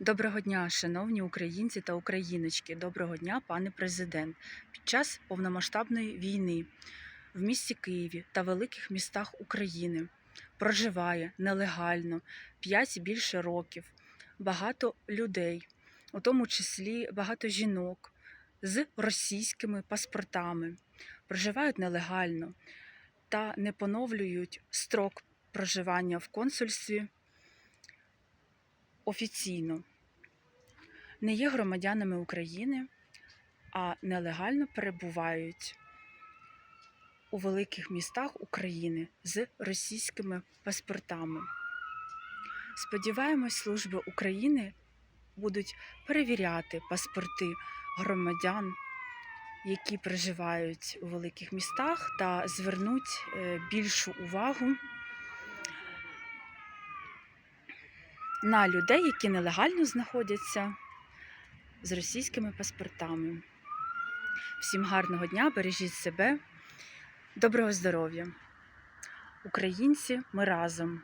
Доброго дня, шановні українці та україночки. Доброго дня, пане президент. Під час повномасштабної війни в місті Києві та великих містах України проживає нелегально 5 і більше років багато людей, у тому числі багато жінок з російськими паспортами, проживають нелегально та не поновлюють строк проживання в консульстві офіційно не є громадянами України, а нелегально перебувають у великих містах України з російськими паспортами. Сподіваємось, служби України будуть перевіряти паспорти громадян, які проживають у великих містах, та звернуть е, більшу увагу на людей, які нелегально знаходяться з російськими паспортами. Всім гарного дня, бережіть себе, доброго здоров'я. Українці, ми разом.